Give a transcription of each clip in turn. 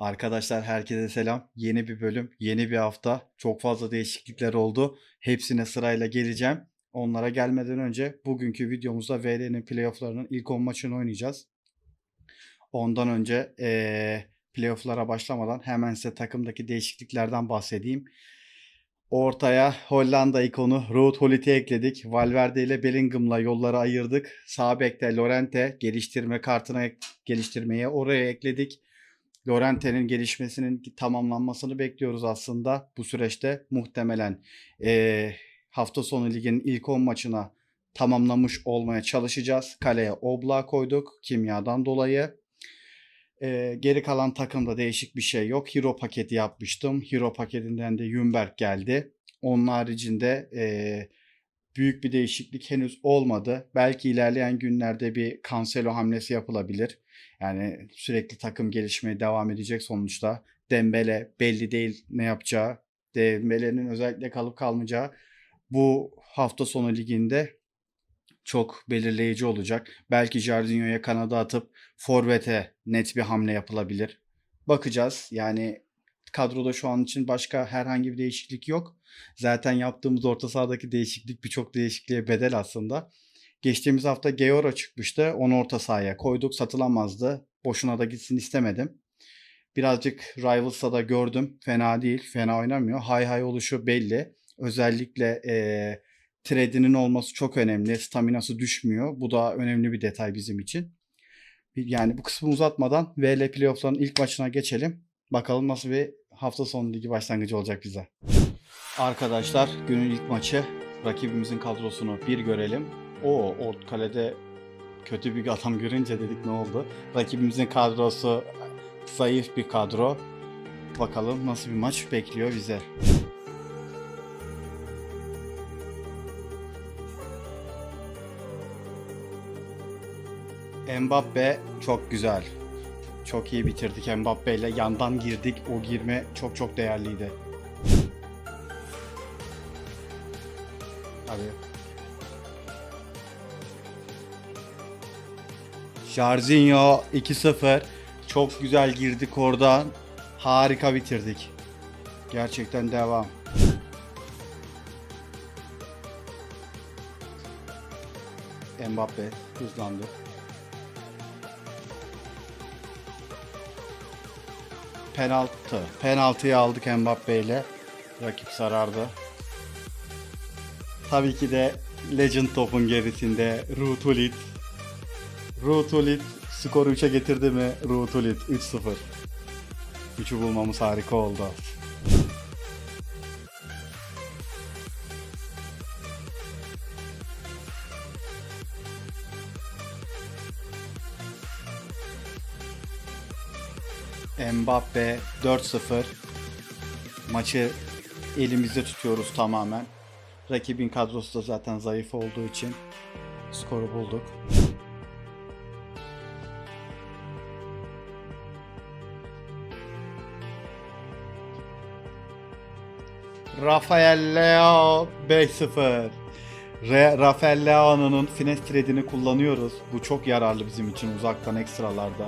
Arkadaşlar herkese selam. Yeni bir bölüm, yeni bir hafta. Çok fazla değişiklikler oldu. Hepsine sırayla geleceğim. Onlara gelmeden önce bugünkü videomuzda VL'nin playofflarının ilk 10 maçını oynayacağız. Ondan önce eee playofflara başlamadan hemen size takımdaki değişikliklerden bahsedeyim. Ortaya Hollanda ikonu Ruud Hullit'i ekledik. Valverde ile Bellingham'la yolları ayırdık. Sağ bekte Lorente geliştirme kartına geliştirmeye oraya ekledik. Lorente'nin gelişmesinin tamamlanmasını bekliyoruz aslında. Bu süreçte muhtemelen eee, hafta sonu ligin ilk 10 maçına tamamlamış olmaya çalışacağız. Kaleye Oblak koyduk kimyadan dolayı. Eee, geri kalan takımda değişik bir şey yok. Hero paketi yapmıştım. Hero paketinden de Yumberg geldi. Onun haricinde eee, büyük bir değişiklik henüz olmadı. Belki ilerleyen günlerde bir Cancelo hamlesi yapılabilir. Yani sürekli takım gelişmeye devam edecek sonuçta. Dembele belli değil ne yapacağı. Dembele'nin özellikle kalıp kalmayacağı bu hafta sonu liginde çok belirleyici olacak. Belki Jardine'ye kanada atıp forvete net bir hamle yapılabilir. Bakacağız. Yani kadroda şu an için başka herhangi bir değişiklik yok. Zaten yaptığımız orta sahadaki değişiklik birçok değişikliğe bedel aslında. Geçtiğimiz hafta Georo çıkmıştı. Onu orta sahaya koyduk. Satılamazdı. Boşuna da gitsin istemedim. Birazcık Rivals'ta da gördüm. Fena değil. Fena oynamıyor. Hay hay oluşu belli. Özellikle eee trade'inin olması çok önemli. Staminası düşmüyor. Bu da önemli bir detay bizim için. Yani bu kısmı uzatmadan VL playoff'ların ilk maçına geçelim. Bakalım nasıl bir hafta sonu ligi başlangıcı olacak bize. Arkadaşlar günün ilk maçı. Rakibimizin kadrosunu bir görelim. O ort kalede kötü bir adam görünce dedik ne oldu? Rakibimizin kadrosu zayıf bir kadro. Bakalım nasıl bir maç bekliyor bize. Mbappe çok güzel. Çok iyi bitirdik Mbappe ile. Yandan girdik. O girme çok çok değerliydi. Hadi. Jarzinho 2-0. Çok güzel girdik oradan. Harika bitirdik. Gerçekten devam. Mbappe hızlandı. Penaltı. Penaltıyı aldık Mbappe ile. Rakip sarardı. Tabii ki de Legend topun gerisinde Rutulit. Rutulit skoru 3'e getirdi mi? Rutulit 3-0. 3'ü bulmamız harika oldu. Mbappe 4-0. Maçı elimizde tutuyoruz tamamen. Rakibin kadrosu da zaten zayıf olduğu için skoru bulduk. Rafael Leao 5-0. Re- Rafael Leao'nun finesse trade'ini kullanıyoruz. Bu çok yararlı bizim için uzaktan ekstralarda.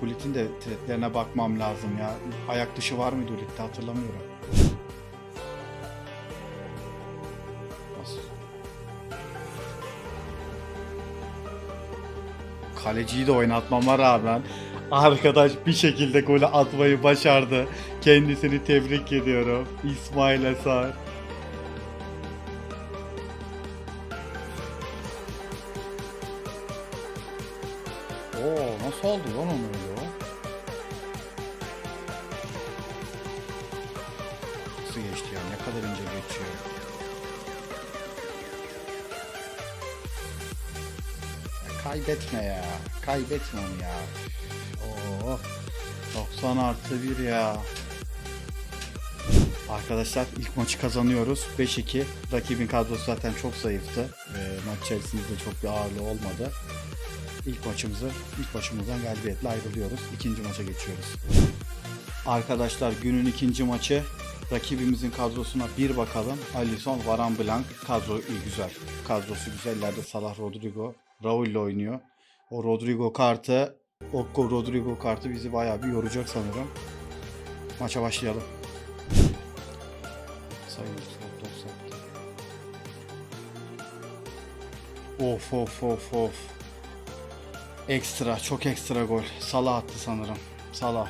Hulit'in de trade'lerine bakmam lazım ya. Ayak dışı var mıydı Hulit'te hatırlamıyorum. Kaleciyi de oynatmama rağmen arkadaş bir şekilde golü atmayı başardı. Kendisini tebrik ediyorum. İsmail Esar. Oo nasıl oldu lan onu öyle? Nasıl geçti ya? Ne kadar ince geçiyor. Kaybetme ya. Kaybetme onu ya. Oo. 90 artı 1 ya. Arkadaşlar ilk maçı kazanıyoruz. 5-2. Rakibin kadrosu zaten çok zayıftı. Ee, maç içerisinde çok bir ağırlığı olmadı. İlk maçımızı, ilk maçımızdan galibiyetle ayrılıyoruz. İkinci maça geçiyoruz. Arkadaşlar günün ikinci maçı. Rakibimizin kadrosuna bir bakalım. Alisson, Varan Blanc. Kadro iyi güzel. Kadrosu güzel. İleride Salah, Rodrigo, Raul ile oynuyor. O Rodrigo kartı Okko Rodrigo kartı bizi bayağı bir yoracak sanırım. Maça başlayalım. Sayın Of of of of. Ekstra, çok ekstra gol. Salah attı sanırım. Salah.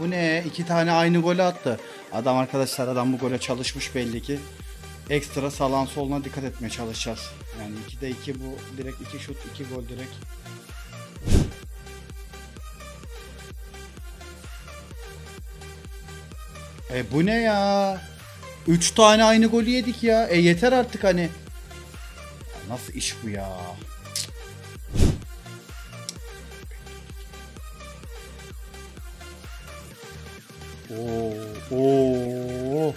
Bu ne? İki tane aynı golü attı. Adam arkadaşlar adam bu gole çalışmış belli ki. Ekstra sağlan soluna dikkat etmeye çalışacağız. Yani 2'de 2 bu direkt 2 şut 2 gol direkt. E bu ne ya? 3 tane aynı golü yedik ya. E yeter artık hani. Nasıl iş bu ya? Oo.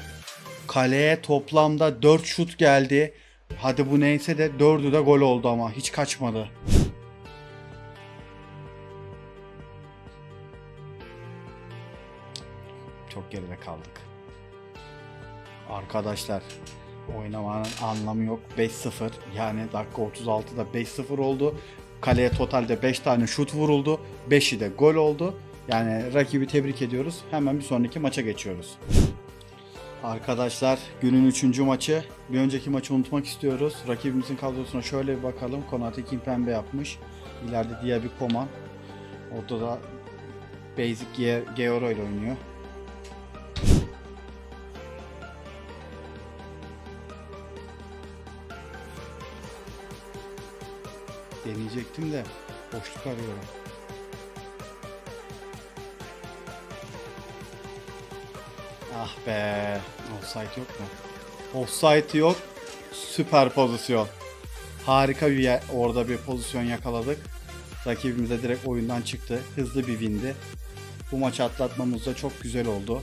Kaleye toplamda 4 şut geldi. Hadi bu neyse de 4'ü de gol oldu ama hiç kaçmadı. Çok geride kaldık. Arkadaşlar oynamanın anlamı yok. 5-0 yani dakika 36'da 5-0 oldu. Kaleye totalde 5 tane şut vuruldu. 5'i de gol oldu. Yani rakibi tebrik ediyoruz. Hemen bir sonraki maça geçiyoruz. Arkadaşlar günün 3. maçı. Bir önceki maçı unutmak istiyoruz. Rakibimizin kadrosuna şöyle bir bakalım. Konate Kim Pembe yapmış. İleride diğer bir Koman. Orada da Basic Ge- Georo ile oynuyor. Deneyecektim de boşluk arıyorum. Ah be. Offside yok mu? Offside yok. Süper pozisyon. Harika bir yer, orada bir pozisyon yakaladık. Rakibimiz de direkt oyundan çıktı. Hızlı bir windi. Bu maçı atlatmamız da çok güzel oldu.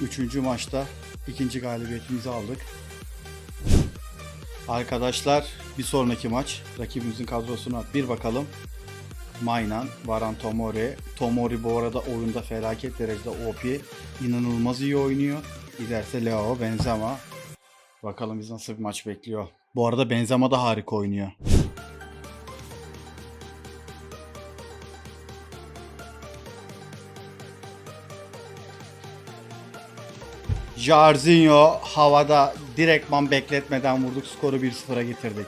Üçüncü maçta ikinci galibiyetimizi aldık. Arkadaşlar bir sonraki maç rakibimizin kadrosuna bir bakalım. Maynan, Varan Tomori. Tomori bu arada oyunda felaket derecede OP. İnanılmaz iyi oynuyor. Giderse Leo, Benzema. Bakalım biz nasıl bir maç bekliyor. Bu arada Benzema da harika oynuyor. Jarzinho havada direktman bekletmeden vurduk. Skoru 1-0'a getirdik.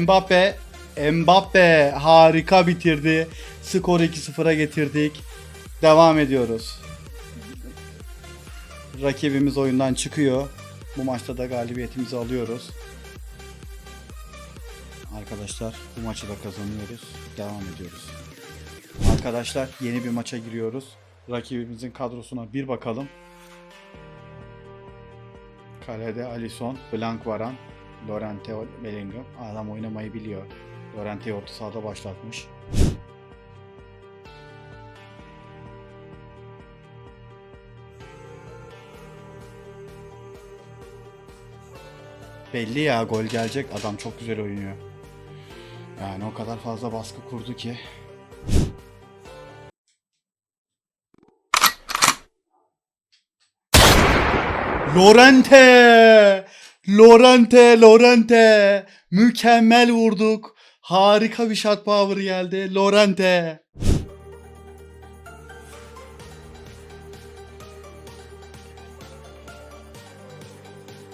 Mbappe, Mbappe harika bitirdi. Skoru 2-0'a getirdik. Devam ediyoruz. Rakibimiz oyundan çıkıyor. Bu maçta da galibiyetimizi alıyoruz. Arkadaşlar bu maçı da kazanıyoruz. Devam ediyoruz. Arkadaşlar yeni bir maça giriyoruz. Rakibimizin kadrosuna bir bakalım. Kalede Alisson, Blank Varan, Lorente Bellingham. Adam oynamayı biliyor. Lorente'yi orta sahada başlatmış. Belli ya gol gelecek. Adam çok güzel oynuyor. Yani o kadar fazla baskı kurdu ki. Lorente! Lorente, Lorente! Mükemmel vurduk. Harika bir shot power geldi. Lorente!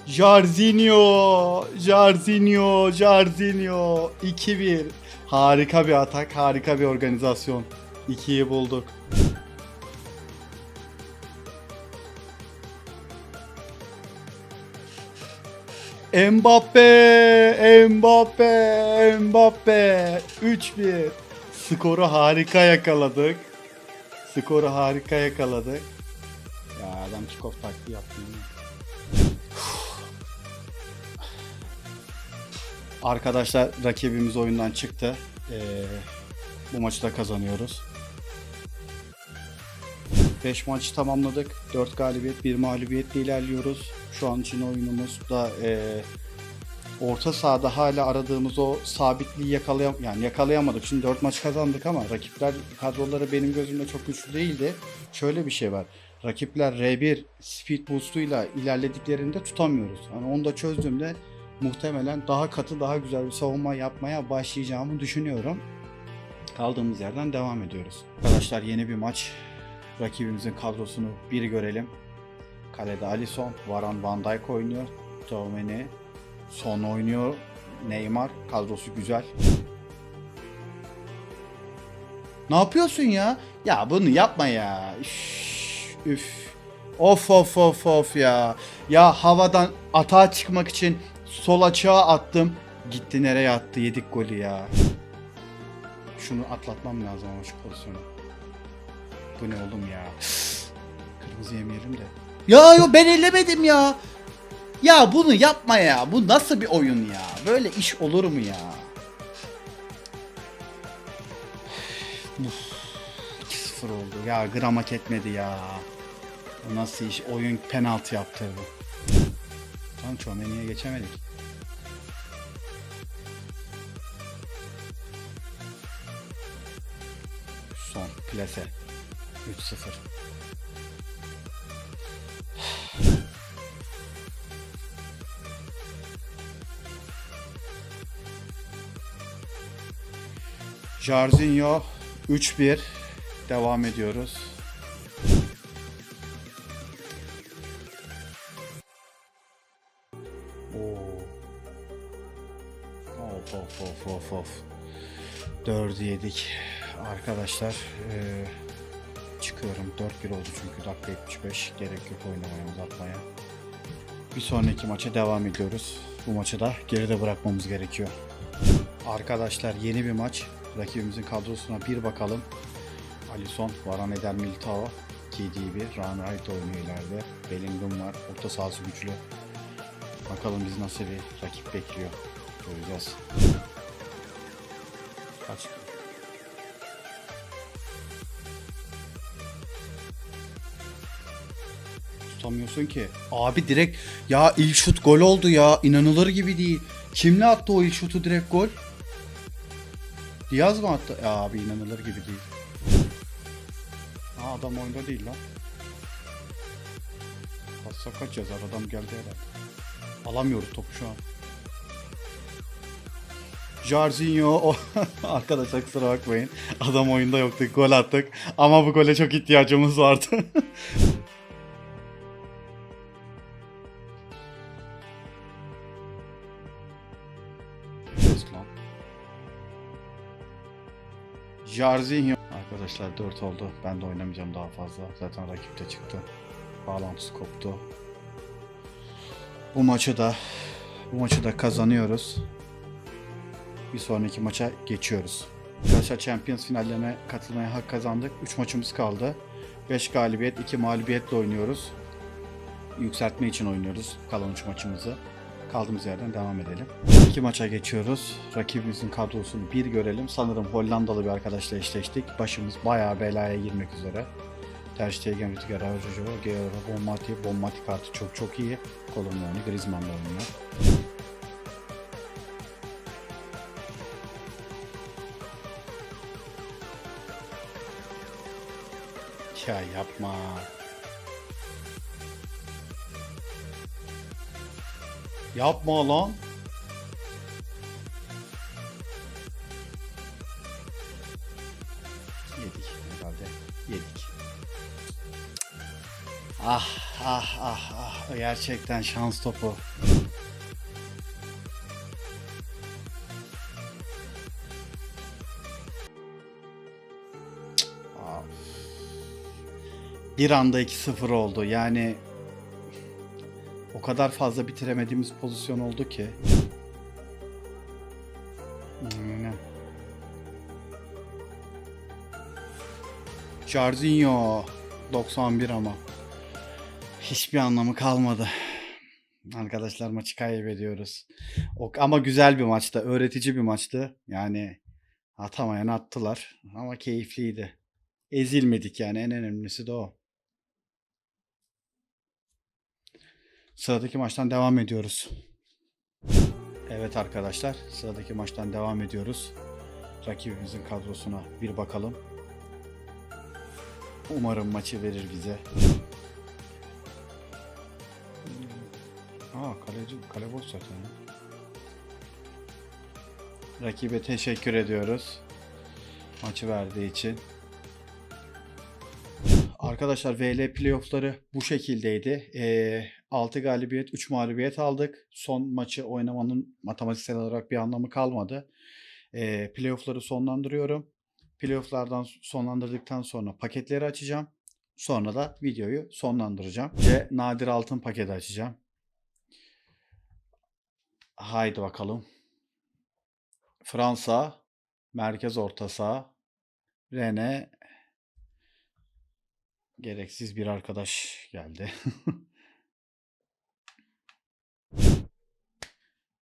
Jarzinho, Jarzinho, Jarzinho 2-1. Harika bir atak, harika bir organizasyon. 2'yi bulduk. Mbappe, Mbappe, Mbappe 3-1. Skoru harika yakaladık. Skoru harika yakaladık. Ya adam kickoff taktiği yaptı. Arkadaşlar rakibimiz oyundan çıktı. Ee, bu maçı da kazanıyoruz. 5 maçı tamamladık. 4 galibiyet, 1 mağlubiyetle ilerliyoruz. Şu an için oyunumuz da eee, orta sahada hala aradığımız o sabitliği yakalayam yani yakalayamadık. Şimdi 4 maç kazandık ama rakipler kadroları benim gözümde çok güçlü değildi. Şöyle bir şey var. Rakipler R1 speed boost'uyla ilerlediklerinde tutamıyoruz. Hani onu da çözdüğümde muhtemelen daha katı, daha güzel bir savunma yapmaya başlayacağımı düşünüyorum. Kaldığımız yerden devam ediyoruz. Arkadaşlar yeni bir maç. Rakibimizin kadrosunu bir görelim. Kalede Alisson, Varan Van Dijk oynuyor. Tchouaméni, Son oynuyor. Neymar kadrosu güzel. Ne yapıyorsun ya? Ya bunu yapma ya. Üf. Of of of of ya. Ya havadan atağa çıkmak için sol açığa attım. Gitti nereye attı? Yedik golü ya. Şunu atlatmam lazım ama şu pozisyonu. Bu ne oğlum ya? Kırmızı yemeyelim de. Ya yo ben ellemedim ya. Ya bunu yapma ya. Bu nasıl bir oyun ya? Böyle iş olur mu ya? Uf, 2-0 oldu. Ya gram hak etmedi ya. Bu nasıl iş? Oyun penaltı yaptırdı. Lan Çomeni'ye geçemedik. Son plase. 3-0. Jarzinho 3-1 devam ediyoruz. Of of of of of. 4'ü yedik. Arkadaşlar eee, çıkıyorum. 4-1 oldu çünkü dakika 75. Gerek yok oynamaya uzatmaya. Bir sonraki maça devam ediyoruz. Bu maçı da geride bırakmamız gerekiyor. Arkadaşlar yeni bir maç. Rakibimizin kadrosuna bir bakalım. Alisson, Varan Eder Militao, KDB, Ryan Wright oynuyor ileride. Bellingham var. Orta sahası güçlü. Bakalım biz nasıl bir rakip bekliyor. Göreceğiz. Kaç? Tutamıyorsun ki. Abi direkt ya ilk şut gol oldu ya. İnanılır gibi değil. Kimle attı o ilk şutu direkt gol? Diaz mı attı? Ya abi inanılır gibi değil. Aa adam oyunda değil lan. Passa kaç yazar adam geldi herhalde. Alamıyoruz topu şu an. Jarzinho arkadaşlar kusura bakmayın. Adam oyunda yoktu. Gol attık. Ama bu gole çok ihtiyacımız vardı. Jarzinho. Arkadaşlar 4 oldu. Ben de oynamayacağım daha fazla. Zaten rakip de çıktı. Bağlantısı koptu. Bu maçı da bu maçı da kazanıyoruz. Bir sonraki maça geçiyoruz. Arkadaşlar Champions finallerine katılmaya hak kazandık. 3 maçımız kaldı. 5 galibiyet, 2 mağlubiyetle oynuyoruz. Yükseltme için oynuyoruz kalan 3 maçımızı. Kaldığımız yerden devam edelim. İki maça geçiyoruz. Rakibimizin kadrosunu bir görelim. Sanırım Hollandalı bir arkadaşla eşleştik. Başımız bayağı belaya girmek üzere. Ter Stegen, Rüdiger, Araujo, Guerrero, Bonmati. Bonmati kartı çok çok iyi. Kolomboani, Griezmann'la oynuyor. Ya yapma. Yapma lan. Yedik herhalde. Yedik. Ah ah ah ah. Gerçekten şans topu. Bir anda 2-0 oldu. Yani kadar fazla bitiremediğimiz pozisyon oldu ki. Aynen. Jarzinho 91 ama. Hiçbir anlamı kalmadı. Arkadaşlar maçı kaybediyoruz. O, ama güzel bir maçtı. Öğretici bir maçtı. Yani atamayan attılar. Ama keyifliydi. Ezilmedik yani en önemlisi de o. Sıradaki maçtan devam ediyoruz. Evet arkadaşlar, sıradaki maçtan devam ediyoruz. Rakibimizin kadrosuna bir bakalım. Umarım maçı verir bize. Aa kaleci kale boş zaten. Rakibe teşekkür ediyoruz. Maçı verdiği için. Arkadaşlar VL playoffları bu şekildeydi. Ee, 6 galibiyet, 3 mağlubiyet aldık. Son maçı oynamanın matematiksel olarak bir anlamı kalmadı. Ee, playoffları sonlandırıyorum. Playofflardan sonlandırdıktan sonra paketleri açacağım. Sonra da videoyu sonlandıracağım. Ve nadir altın paketi açacağım. Haydi bakalım. Fransa, merkez orta saha, Rene, gereksiz bir arkadaş geldi.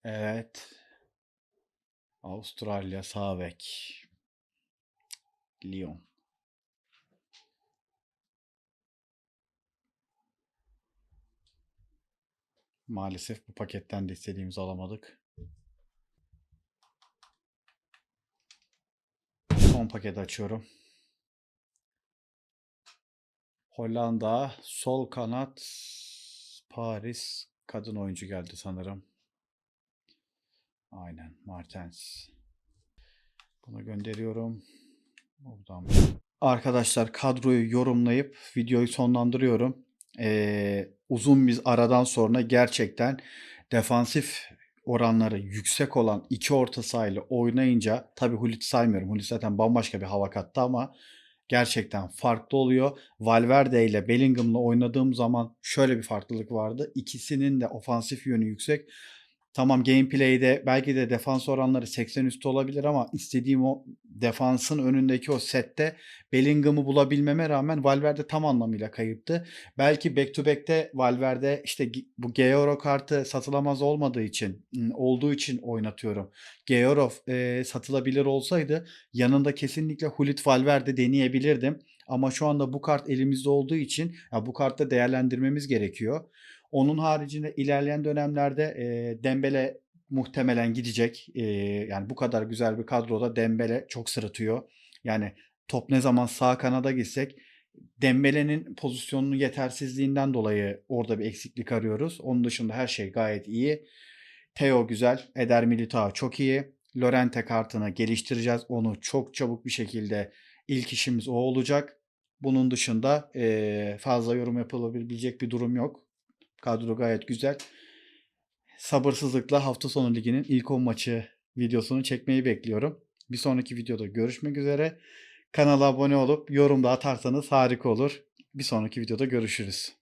evet. Avustralya sağ. Lyon. Maalesef bu paketten de istediğimizi alamadık. Son paketi açıyorum. Hollanda sol kanat Paris kadın oyuncu geldi sanırım. Aynen Martens. Bunu gönderiyorum. Buradan. Arkadaşlar kadroyu yorumlayıp videoyu sonlandırıyorum. Ee, uzun bir aradan sonra gerçekten defansif oranları yüksek olan iki orta sahayla oynayınca tabi Hulit saymıyorum. Hulit zaten bambaşka bir hava kattı ama gerçekten farklı oluyor. Valverde ile Bellingham'la oynadığım zaman şöyle bir farklılık vardı. İkisinin de ofansif yönü yüksek. Tamam gameplay'de belki de defans oranları 80 üstü olabilir ama istediğim o defansın önündeki o sette Bellingham'ı bulabilmeme rağmen Valverde tam anlamıyla kayıptı. Belki back to back'te Valverde işte bu Georo kartı satılamaz olmadığı için olduğu için oynatıyorum. Georov e, satılabilir olsaydı yanında kesinlikle Hulit Valverde deneyebilirdim. Ama şu anda bu kart elimizde olduğu için ya bu kartta değerlendirmemiz gerekiyor. Onun haricinde ilerleyen dönemlerde e, Dembele muhtemelen gidecek. E, yani bu kadar güzel bir kadroda Dembele çok sırıtıyor. Yani top ne zaman sağ kanada gitsek Dembele'nin pozisyonunun yetersizliğinden dolayı orada bir eksiklik arıyoruz. Onun dışında her şey gayet iyi. Theo güzel. Eder Militao çok iyi. Lorente kartını geliştireceğiz. Onu çok çabuk bir şekilde ilk işimiz o olacak. Bunun dışında fazla yorum yapılabilecek bir durum yok. Kadro gayet güzel. Sabırsızlıkla hafta sonu liginin ilk 10 maçı videosunu çekmeyi bekliyorum. Bir sonraki videoda görüşmek üzere. Kanala abone olup yorum da atarsanız harika olur. Bir sonraki videoda görüşürüz.